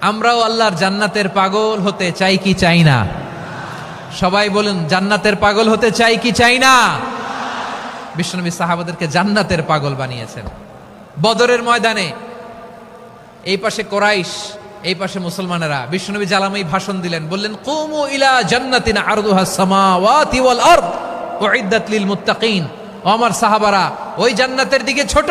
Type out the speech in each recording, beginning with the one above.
আমরাও আল্লাহর জান্নাতের পাগল হতে চাই কি চাই না? সবাই বলুন, জান্নাতের পাগল হতে চাই কি চাই না? বিশ্বনবী সাহাবাদেরকে জান্নাতের পাগল বানিয়েছেন। বদরের ময়দানে, এই পাশে কোরাইশ, এই পাশে মুসলমানেরা, বিশ্বনবী জালামাই ভাষণ দিলেন, বললেন, কুমু ইলা জান্নাতিন লিল ও আমার সাহাবারা, ওই জান্নাতের দিকে ছোট।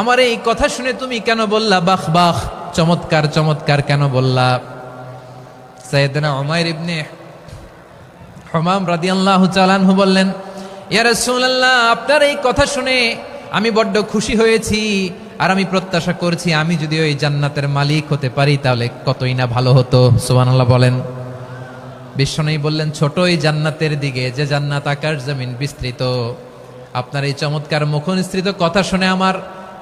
আমার এই কথা শুনে তুমি কেন বললা, বাহ বাহ, চমৎকার চমৎকার কেন বললা? সৈয়দনা উমাইর ইবনে হমাম রাদিয়াল্লাহু চালানহু বললেন, ইয়া রাসূলুল্লাহ, আপনার এই কথা শুনে আমি বড্ড খুশি হয়েছি আর আমি প্রত্যাশা করছি আমি যদি ওই জান্নাতের মালিক হতে পারি তাহলে কতই না ভালো হতো। সুবহানাল্লাহ বলেন। বিশ্বনবী বললেন, ছোট এই জান্নাতের দিকে, যে জান্নাত আকাশ জমিন বিস্তৃত। আপনার এই চমৎকার মুখনিসৃত কথা শুনে আমার